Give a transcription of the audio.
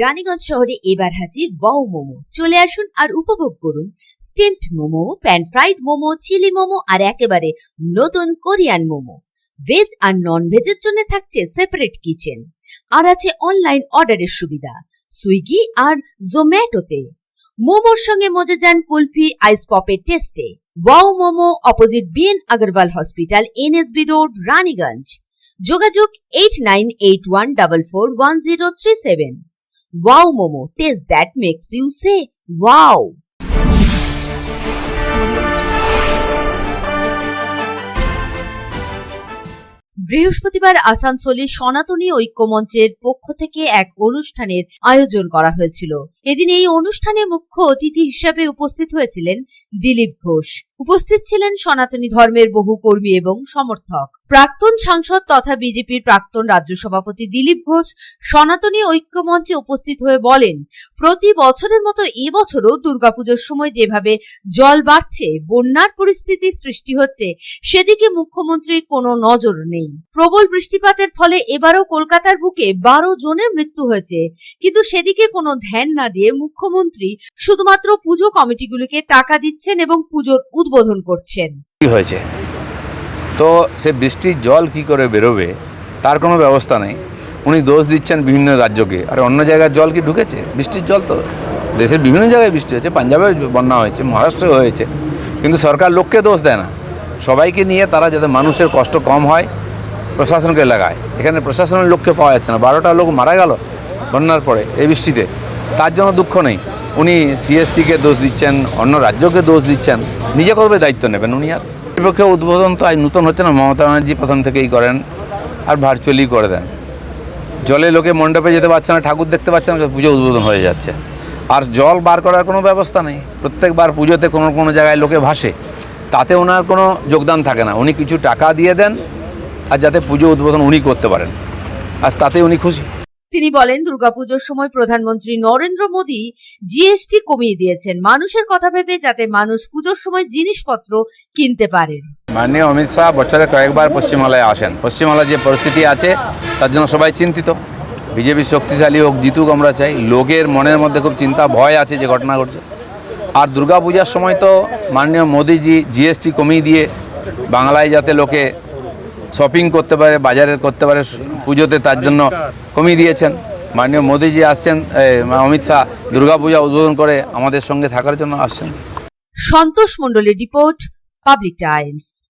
রানীগঞ্জ শহরে এবার হাজির ওয়াও মোমো। চলে আসুন আর উপভোগ করুন steamed momo pan fried momo chilli momo আর একেবারে নতুন কোরিয়ান মোমো। ভেজ আর নন ভেজের জন্য থাকছে সেপারেট কিচেন আর আছে অনলাইন অর্ডারের সুবিধা, সুইগি আর জোম্যাটোতে। মোমোর সঙ্গে মজে যান কুলফি আইস পপের টেস্টে wow momo opposite BN Agarwal hospital NSB road Raniganj যোগাযোগ eight nine eight one double four one zero three seven wow momo taste that makes you say wow বৃহস্পতিবার আসানসোলে সনাতনী ঐক্যমঞ্চের পক্ষ থেকে এক অনুষ্ঠানের আয়োজন করা হয়েছিল। এদিন এই অনুষ্ঠানে মুখ্য অতিথি হিসাবে উপস্থিত হয়েছিলেন দিলীপ ঘোষ। উপস্থিত ছিলেন সনাতনী ধর্মের বহু কর্মী এবং সমর্থক। প্রাক্তন সাংসদ তথা বিজেপির প্রাক্তন রাজ্য সভাপতি দিলীপ ঘোষ সনাতনী ঐক্যমঞ্চে উপস্থিত হয়ে বলেন, প্রতি বছরের মতো এবছরও দুর্গাপুজোর সময় যেভাবে জল বাড়ছে, বন্যার পরিস্থিতি সৃষ্টি হচ্ছে, সেদিকে মুখ্যমন্ত্রীর কোনো নজর নেই। প্রবল বৃষ্টিপাতের ফলে এবারও কলকাতার বুকে বারো জনের মৃত্যু হয়েছে। কিন্তু সেদিকে কোনো ধ্যান না দিয়ে মুখ্যমন্ত্রী শুধুমাত্র পুজো কমিটিগুলিকে টাকা দিচ্ছেন এবং পুজোর উদ্বোধন করছেন। হয়েছে? তো সে বৃষ্টির জল কি করে বেরোবে, তার কোনো ব্যবস্থা নেই। উনি দোষ দিচ্ছেন বিভিন্ন রাজ্যকে। আর অন্য জায়গার জল কি ঢুকেছে? বৃষ্টির জল তো দেশের বিভিন্ন জায়গায় বৃষ্টি হয়েছে, পাঞ্জাবে বন্যা হয়েছে মহারাষ্ট্রে হয়েছে। কিন্তু সরকার লোককে দোষ দেয় না। সবাইকে নিয়ে তারা যাতে মানুষের কষ্ট কম হয়, প্রশাসনকে লাগায়। এখানে প্রশাসনের লোককে পাওয়া যাচ্ছে না। বারোটা লোক মারা গেল বন্যার পরে এই বৃষ্টিতে। তার জন্য দুঃখ নেই। উনি সিএসসিকে দোষ দিচ্ছেন, অন্য রাজ্যকে দোষ দিচ্ছেন। নিজে করবে দায়িত্ব নেবেন উনি আর। বিপক্ষে উদ্বোধন তো আজ নতুন হচ্ছে না? মমতা ব্যানার্জি প্রথম থেকেই করেন আর ভার্চুয়ালি করে দেন। জলে লোকে মণ্ডপে যেতে পারছে না, ঠাকুর দেখতে পাচ্ছে না পুজো উদ্বোধন হয়ে যাচ্ছে। আর জল বার করার কোনো ব্যবস্থা নেই। প্রত্যেকবার পুজোতে কোনো কোনো জায়গায় লোকে ভাসে। তাতে ওনার কোনো যোগদান থাকে না। উনি কিছু টাকা দিয়ে দেন আর যাতে পুজো উদ্বোধন উনি করতে পারেন। আর তাতে উনি খুশি। তিনি বলেন, দুর্গাপুজোর সময় প্রধানমন্ত্রী নরেন্দ্র মোদী জিএসটি কমিয়ে দিয়েছেন। মানুষের কথা ভেবে যাতে মানুষ পুজোর সময় জিনিসপত্র কিনতে পারেন। মাননীয় অমিত শাহ বছরে কয়েকবার পশ্চিমবাংলায় আসেন। পশ্চিমবাংলার যে পরিস্থিতি আছে, তার জন্য সবাই চিন্তিত। বিজেপি শক্তিশালী হোক, জিতুক আমরা চাই। লোকের মনের মধ্যে খুব চিন্তা, ভয় আছে যে ঘটনা ঘটছে। আর দুর্গাপূজার সময় তো মাননীয় মোদিজি জিএসটি কমিয়ে দিয়ে বাংলায় যাতে লোকে শপিং করতে পারে, বাজারে করতে পারে, পুজোতে তার জন্য কমিয়ে দিয়েছেন। মাননীয় মোদীজি আসছেন অমিত শাহ দুর্গাপূজা উদ্বোধন করে আমাদের সঙ্গে থাকার জন্য আসছেন। সন্তোষ মণ্ডলের রিপোর্ট, পাবলিক টাইমস।